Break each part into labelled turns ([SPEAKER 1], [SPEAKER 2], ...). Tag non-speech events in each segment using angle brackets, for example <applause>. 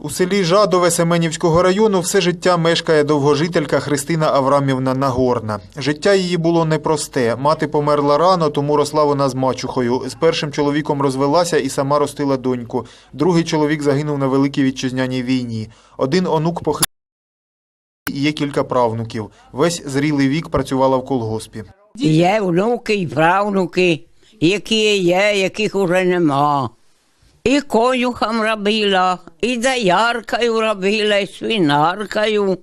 [SPEAKER 1] У селі Жадове Семенівського району все життя мешкає довгожителька Христина Аврамівна Нагорна. Життя її було непросте. Мати померла рано, тому росла вона з мачухою. З першим чоловіком розвелася і сама ростила доньку. Другий чоловік загинув на Великій Вітчизняній війні. Один онук похилив і є кілька правнуків. Весь зрілий вік працювала в колгоспі.
[SPEAKER 2] Є внуки і правнуки, які є, яких уже нема. І конюхам робила, і дояркою робила, і свинаркою,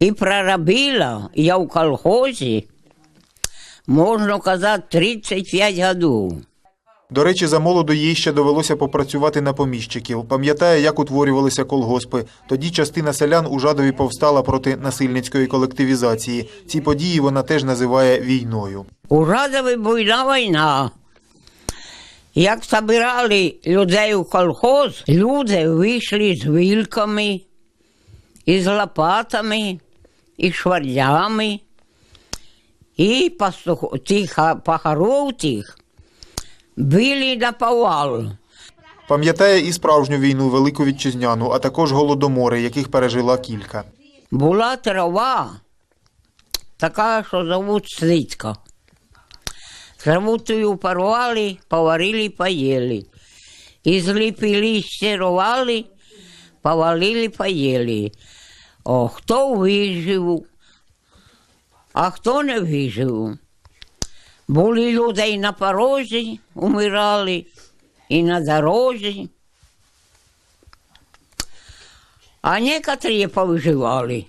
[SPEAKER 2] і проробила. Я в колхозі, можна казати, 35 років.
[SPEAKER 1] До речі, за молоду їй ще довелося попрацювати на поміщиків. Пам'ятає, як утворювалися колгоспи. Тоді частина селян у Жадові повстала проти насильницької колективізації. Ці події вона теж називає війною.
[SPEAKER 2] У Радові була війна. Як збирали людей у колхоз, люди вийшли з вилками, і з лопатами, і шварлями, і пастух, тих пахаров тих били на повал.
[SPEAKER 1] Пам'ятає і справжню війну, Велику Вітчизняну, а також голодомори, яких пережила кілька.
[SPEAKER 2] Була трава, така, що зовуть слицька. Траву порвали, поварили, поїли. І зліпили, стирували, повалили, поїли. О, хто вижив, а хто не вижив. Були люди і на порозі, умирали, і на дорозі. А некоторі повиживали.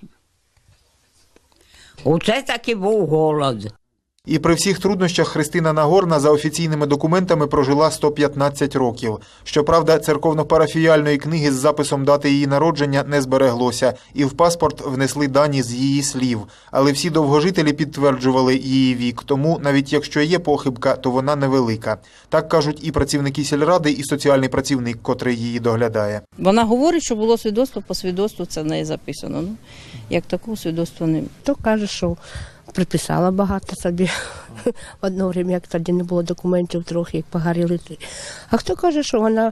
[SPEAKER 2] Оце таки був голод.
[SPEAKER 1] І при всіх труднощах Христина Нагорна за офіційними документами прожила 115 років. Щоправда, церковно-парафіяльної книги з записом дати її народження не збереглося, і в паспорт внесли дані з її слів. Але всі довгожителі підтверджували її вік, тому навіть якщо є похибка, то вона невелика. Так кажуть і працівники сільради, і соціальний працівник, котрий її доглядає.
[SPEAKER 3] Вона говорить, що було свідоцтво, по свідоцтву це в неї записано. Ну, як такого свідоцтва немає.
[SPEAKER 4] То каже, що приписала багато собі. <laughs> Одно время, як тоді не було документів трохи, як погоріли. А хто каже, що вона,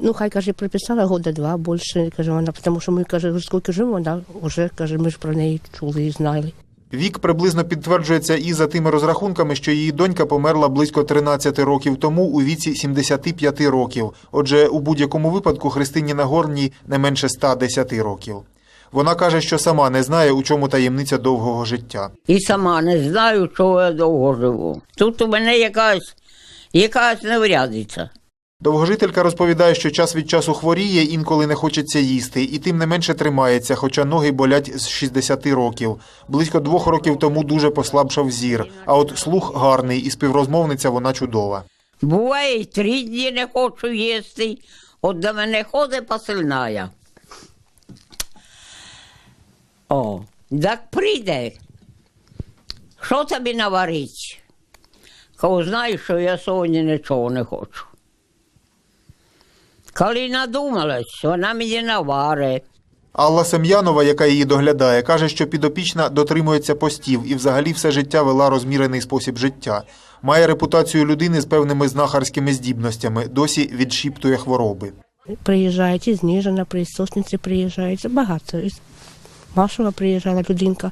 [SPEAKER 4] ну хай каже, приписала года два більше, каже вона, тому що ми каже, скільки живемо, вона вже каже, ми ж про неї чули і знали.
[SPEAKER 1] Вік приблизно підтверджується і за тими розрахунками, що її донька померла близько 13 років тому у віці 75 років. Отже, у будь-якому випадку Христині Нагорній не менше 110 років. Вона каже, що сама не знає, у чому таємниця довгого життя.
[SPEAKER 2] І сама не знаю, чого я довго живу. Тут у мене якась, якась неврядиця.
[SPEAKER 1] Довгожителька розповідає, що час від часу хворіє, інколи не хочеться їсти, і тим не менше тримається, хоча ноги болять з 60 років. Близько двох років тому дуже послабшав зір. А от слух гарний, і співрозмовниця вона чудова.
[SPEAKER 2] Буває, три дні не хочу їсти. От до мене ходить посильная. О, так прийде. Що тобі наварить? Коли знаєш, що я сьогодні нічого не хочу. Коли надумалась, вона мені наварить.
[SPEAKER 1] Алла Сем'янова, яка її доглядає, каже, що підопічна дотримується постів і взагалі все життя вела розмірений спосіб життя. Має репутацію людини з певними знахарськими здібностями, досі відшіптує хвороби.
[SPEAKER 4] Приїжджають із Ніжина, при Сосниці приїжджають, багато. Машова приїжджала людинка,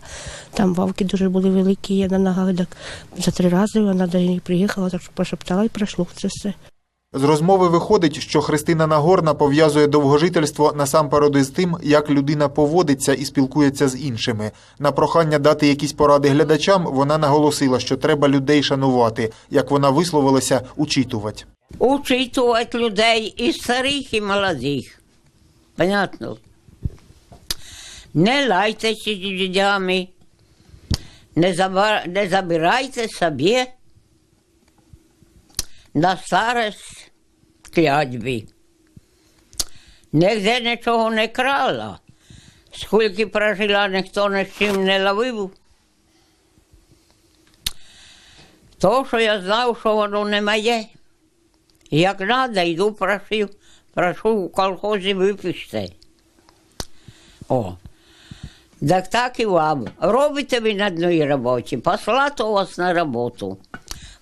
[SPEAKER 4] там вавки дуже були великі, я на ногах, так за три рази вона до неї приїхала, так що пошептала і пройшло це все.
[SPEAKER 1] З розмови виходить, що Христина Нагорна пов'язує довгожительство насамперед із тим, як людина поводиться і спілкується з іншими. На прохання дати якісь поради глядачам вона наголосила, що треба людей шанувати, як вона висловилася, учитувати.
[SPEAKER 2] Учитувати людей і старих, і молодих. Понятно? Не лайтеся з людьми, не, заба- не забирайте собі на старость клятьбі. Нігде нічого не крала. Скільки прожила, ніхто ні з чим не ловив. То, що я знав, що воно не моє. Як треба, йду прошу, прошу в колхозі випиште. О. Так так і вам. Робите ви на одній роботі, послати вас на роботу.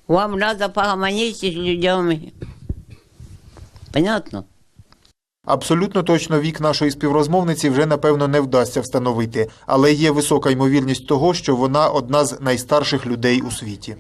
[SPEAKER 2] Вам треба погаманіти з людьми. Понятно?
[SPEAKER 1] Абсолютно точно вік нашої співрозмовниці вже напевно не вдасться встановити, але є висока ймовірність того, що вона одна з найстарших людей у світі.